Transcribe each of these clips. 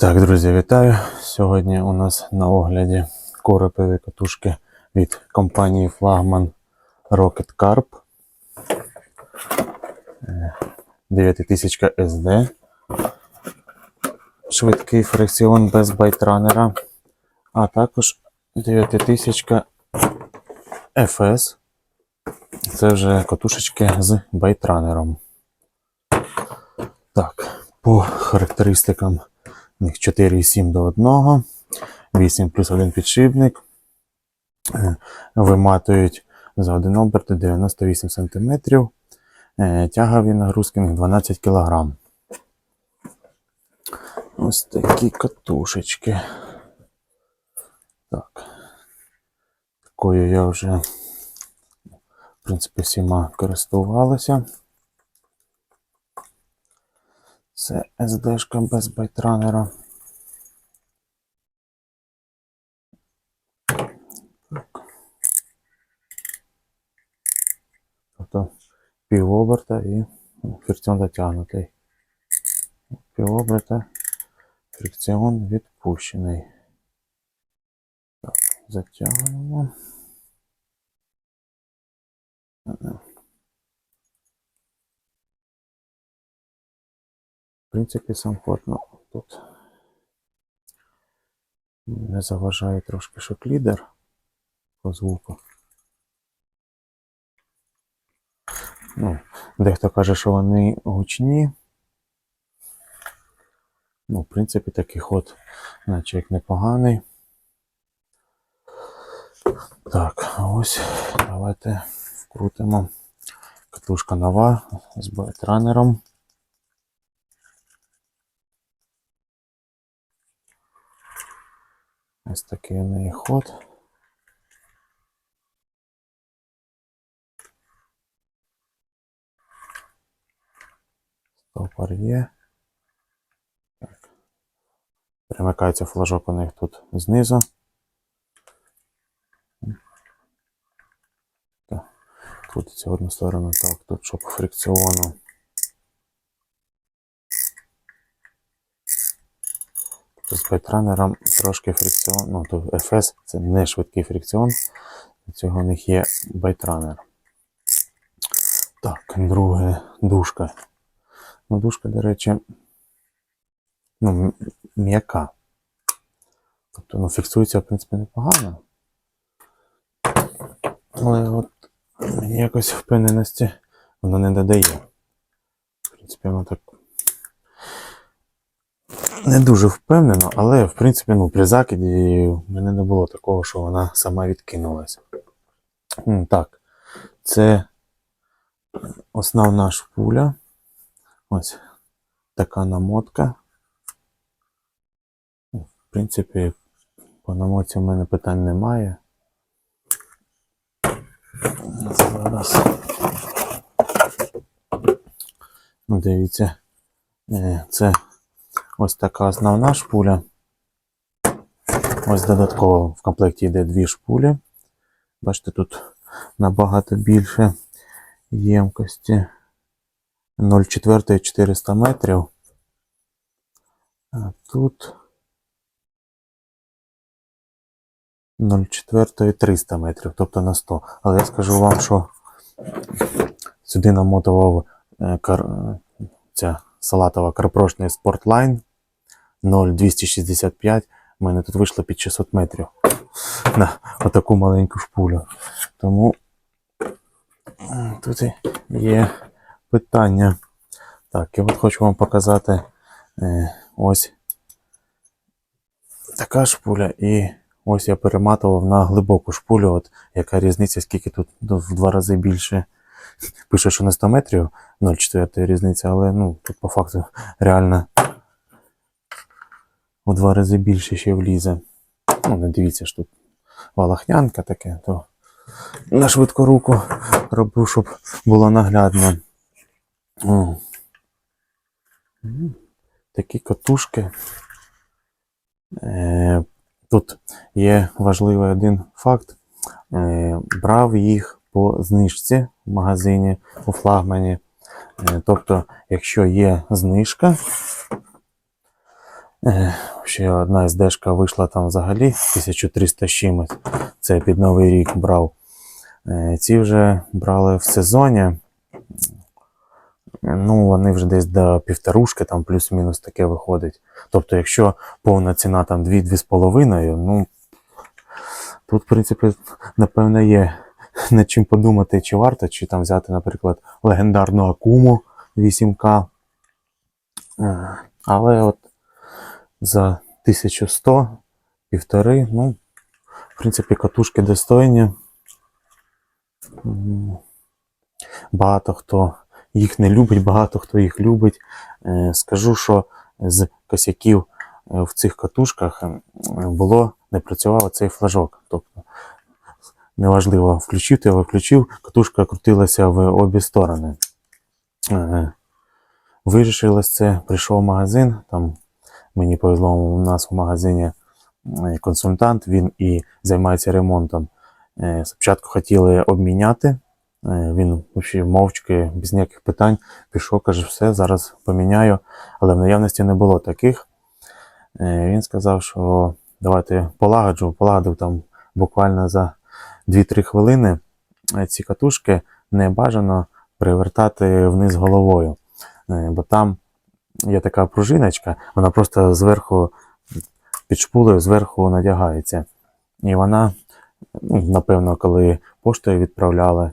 Так, друзі, вітаю. Сьогодні у нас на огляді коропові катушки від компанії Флагман Rocket Carp. Е, 9000 SD. Швидкий фрикціон без байтранера. А також 9000 FS. Це вже катушечки з байтранером. Так, по характеристикам у них 4,7 до 1, 8 плюс 1 підшипник. Е, Виматують за один оберт 98 см. Тягові нагрузки 12 кг. Ось такі катушечки. Так. Такою я вже, в принципі, всіма користувалася. Це SD-шка без байтранера. Тобто півоберта і фрикціон затягнутий. Півоберта, фрикціон відпущений. Так, затягуємо. Принципі, сам ход, ну, тут не заважає трошки шоклідер по звуку. Ну, дехто каже, що вони гучні. Ну, в принципі, такий ход, наче як непоганий. Так, ось давайте вкрутимо катушка нова з байтранером. Ось такий у неї ход. Стопор є. Так. Примикається флажок у них тут знизу. Так. Крутиться в одну сторону. Так, тут щоб фрикціону. З байтранером трошки фрикціон. Ну, то FS це не швидкий фрикціон. Для цього у них є байтранер. Так, друге дужка. Ну, дужка, до речі, ну, м'яка. Тобто, ну, фіксується, в принципі, непогано. Але от мені якось впевненості воно не додає. В принципі, воно так не дуже впевнено, але в принципі, ну, при закиді в мене не було такого, що вона сама відкинулася. Так, це основна шпуля. Ось така намотка. Ну, В принципі, по намотці в мене питань немає. Зараз. Ну, Дивіться, е, це Ось така основна шпуля. Ось додатково в комплекті йде дві шпулі. Бачите, тут набагато більше ємкості 0,4 400 метрів. А тут 0,4 300 метрів, тобто на 100. Але я скажу вам, що сюди намотував е, е, ця салатова карпрошний Sportline 0,265. У мене тут вийшло під 600 метрів на отаку маленьку шпулю. Тому тут є питання. Так, я от хочу вам показати е, ось така шпуля, і ось я перематував на глибоку шпулю. От яка різниця, скільки тут ну, в два рази більше. Пише, що на 100 метрів 0,4 різниця, але ну, тут по факту реально у два рази більше ще влізе. Ну, не дивіться, що тут валахнянка таке, то на швидку руку роблю, щоб було наглядно. О. Такі катушки. Е, Тут є важливий один факт. Е, Брав їх по знижці в магазині у флагмані. Е, Тобто, якщо є знижка, ще одна SD-шка вийшла там взагалі 1300 з чимось. Це під Новий рік брав. Е, Ці вже брали в сезоні. Ну, вони вже десь до півторушки, там плюс-мінус таке виходить. Тобто, якщо повна ціна там 2-2,5, ну тут, в принципі, напевно, є над чим подумати, чи варто, чи там взяти, наприклад, легендарну Акуму 8К. Е, Але от за 1100, півтори, ну, в принципі, катушки достойні. Багато хто їх не любить, багато хто їх любить. Е, Скажу, що з косяків е, в цих катушках було, не працював цей флажок. Тобто, неважливо, включив ти його, включив, катушка крутилася в обі сторони. Е, Вирішилось це, прийшов в магазин, там мені повезло, у нас в магазині е, консультант, він і займається ремонтом. Е, Спочатку хотіли обміняти. Е, Він мовчки, без ніяких питань, пішов, каже, все, зараз поміняю. Але в наявності не було таких. Він сказав, що давайте полагоджу, полагодив там буквально за 2-3 хвилини. Ці катушки не бажано привертати вниз головою. Бо там є така пружиночка, вона просто зверху під шпулею зверху надягається. І вона, ну, напевно, коли поштою відправляли,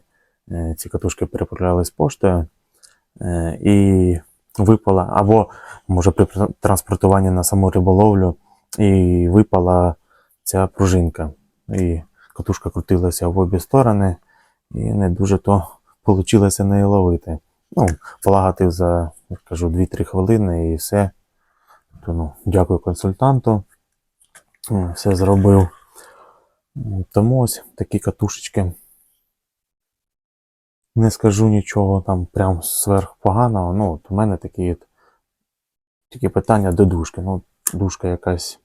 е, ці катушки переправляли з поштою, е, і випала, або може при транспортуванні на саму риболовлю, і випала ця пружинка. І катушка крутилася в обі сторони, і не дуже то вийшло неї ловити. Ну, полагати за, як кажу, 2-3 хвилини і все. То, ну, дякую консультанту. Все зробив. Тому ось такі катушечки. Не скажу нічого там прям сверхпоганого. Ну, от у мене такі, от, такі питання до дужки. Ну, дужка якась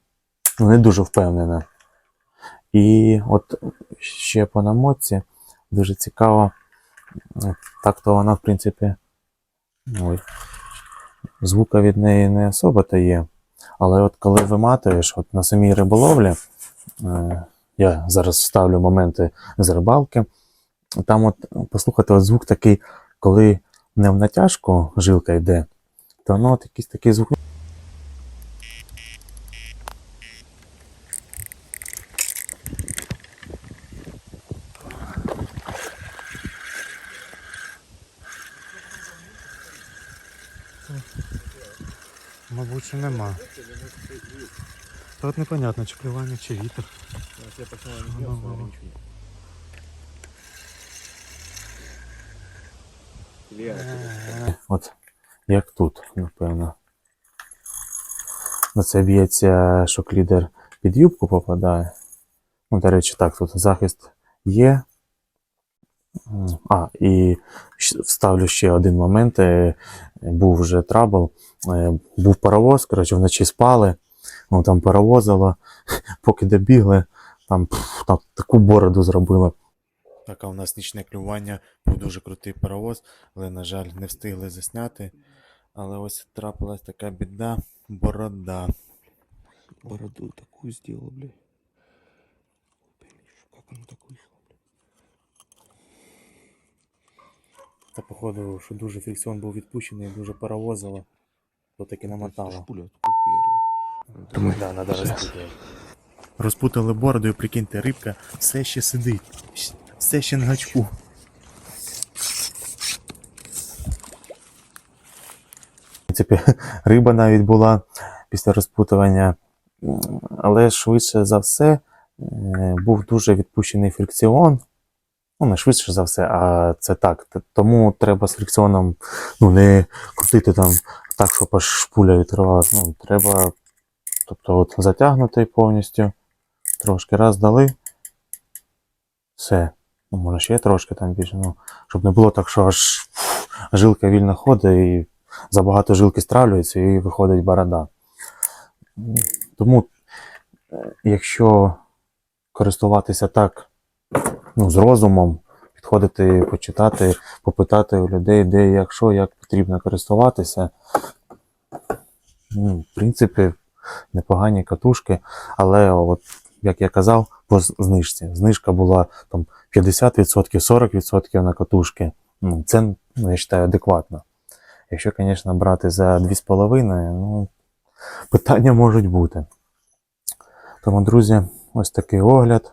ну, не дуже впевнена. І от ще по намотці дуже цікаво. Так то вона, в принципі, ой, звука від неї не особо то є. Але от коли виматуєш, от на самій риболовлі, е, я зараз вставлю моменти з рибалки, там от послухати от звук такий, коли не в натяжку жилка йде, то воно от якийсь такий звук. Мабуть, що нема. Та от непонятно, чи клювання, чи вітер. Я почему не нет. Лера, От як тут, напевно. На це б'ється, що клідер під юбку попадає. Ну, до речі, так, тут захист є. А, і вставлю ще один момент. Е, Був вже трабл. Е, Був паровоз, коротше, вночі спали. Ну, там паровозило, поки добігли, там, пф, там таку бороду зробили. Так, а у нас нічне клювання, був дуже крутий паровоз, але, на жаль, не встигли засняти. Але ось трапилась така біда, борода. Бороду такую сделал, блядь. Та походу, що дуже фрикціон був відпущений, дуже паровозило, то таки намотало. Тримай. Да, надо розпутати. Розпутали бороду і прикиньте, рибка все ще сидить. Все ще на гачку. В принципі, риба навіть була після розпутування, але швидше за все е, був дуже відпущений фрикціон. Ну, не швидше за все, а це так. Тому треба з фрикціоном ну, не крутити там так, щоб аж шпуля відривалась. Ну, треба Тобто от затягнутий повністю. Трошки раз дали. Все. Ну, може ще трошки там більше. Ну, щоб не було так, що аж жилка вільно ходить і забагато жилки стравлюється і виходить борода. Тому, е, якщо користуватися так, ну, з розумом, підходити, почитати, попитати у людей, де, як що, як потрібно користуватися. Ну, в принципі, непогані катушки. Але, от, як я казав, по знижці. Знижка була там 50%, 40% на катушки. Ну, це, ну, я вважаю, адекватно. Якщо, звісно, брати за 2,5, ну, питання можуть бути. Тому, друзі, ось такий огляд.